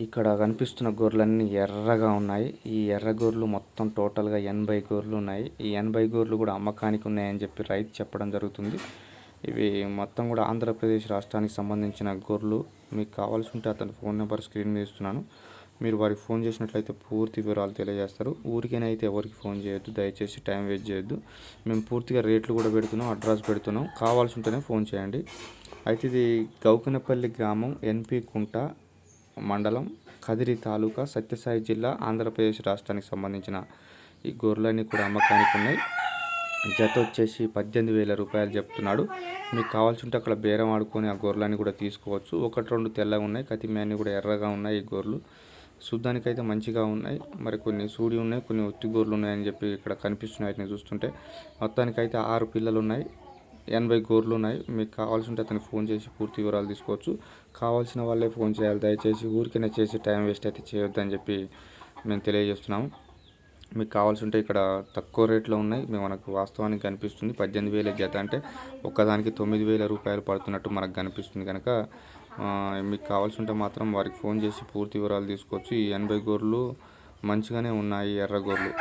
ఇక్కడ కనిపిస్తున్న గొర్రెలన్నీ ఎర్రగా ఉన్నాయి. ఈ ఎర్ర గొర్రెలు మొత్తం టోటల్గా ఎనభై గొర్రెలు ఉన్నాయి. ఈ ఎనభై గొర్రెలు కూడా అమ్మకానికి ఉన్నాయని చెప్పి రైతు చెప్పడం జరుగుతుంది. ఇవి మొత్తం కూడా ఆంధ్రప్రదేశ్ రాష్ట్రానికి సంబంధించిన గొర్రెలు మీకు కావాల్సి ఉంటే అతని ఫోన్ నెంబర్ స్క్రీన్ మీద ఇస్తున్నాను. మీరు వారికి ఫోన్ చేసినట్లయితే పూర్తి వివరాలు తెలియజేస్తారు. ఊరికేనైతే ఎవరికి ఫోన్ చేయొద్దు. దయచేసి టైం వేస్ట్ చేయొద్దు. మేము పూర్తిగా రేట్లు కూడా పెడుతున్నాం అడ్రస్ పెడుతున్నాం. కావాల్సి ఉంటేనే ఫోన్ చేయండి. అయితే ఇది గౌకనపల్లి గ్రామం ఎన్పి కుంట. మండలం కదిరి తాలూకా సత్యసాయి జిల్లా ఆంధ్రప్రదేశ్ రాష్ట్రానికి సంబంధించిన ఈ గొర్రెలన్నీ కూడా అమ్మకానికి ఉన్నాయి. జత వచ్చేసి పద్దెనిమిది వేల రూపాయలు చెప్తున్నాడు. మీకు కావాల్సింటే అక్కడ బేరం ఆడుకొని ఆ గొర్రెలన్నీ కూడా తీసుకోవచ్చు. ఒకటి రెండు తెల్లగా ఉన్నాయి. కతిమేని కూడా ఎర్రగా ఉన్నాయి ఈ గొర్రెలు. చూడ్డానికి అయితే మంచిగా ఉన్నాయి. మరి కొన్ని సూడి ఉన్నాయి కొన్ని ఒత్తి గొర్రెలు ఉన్నాయని చెప్పి ఇక్కడ కనిపిస్తున్నాయి వాటిని చూస్తుంటే. మొత్తానికైతే ఆరు పిల్లలు ఉన్నాయి. ఎనభై గోర్లు ఉన్నాయి. మీకు కావాల్సి ఉంటే అతనికి ఫోన్ చేసి పూర్తి వివరాలు తీసుకోవచ్చు. కావాల్సిన వాళ్ళే ఫోన్ చేయాలి. దయచేసి ఊరికైనా చేసి టైం వేస్ట్ అయితే చేయొద్దని చెప్పి మేము తెలియజేస్తున్నాము. మీకు కావాల్సి ఉంటే ఇక్కడ తక్కువ రేట్లో ఉన్నాయి. మేము మనకు వాస్తవానికి కనిపిస్తుంది. పద్దెనిమిది వేల జత అంటే ఒక్కదానికి తొమ్మిది వేల రూపాయలు పడుతున్నట్టు మనకు కనిపిస్తుంది కనుక మీకు కావాల్సి ఉంటే మాత్రం వారికి ఫోన్ చేసి పూర్తి వివరాలు తీసుకోవచ్చు. ఈ ఎనభై గోర్లు మంచిగానే ఉన్నాయి. ఎర్ర గోర్లు.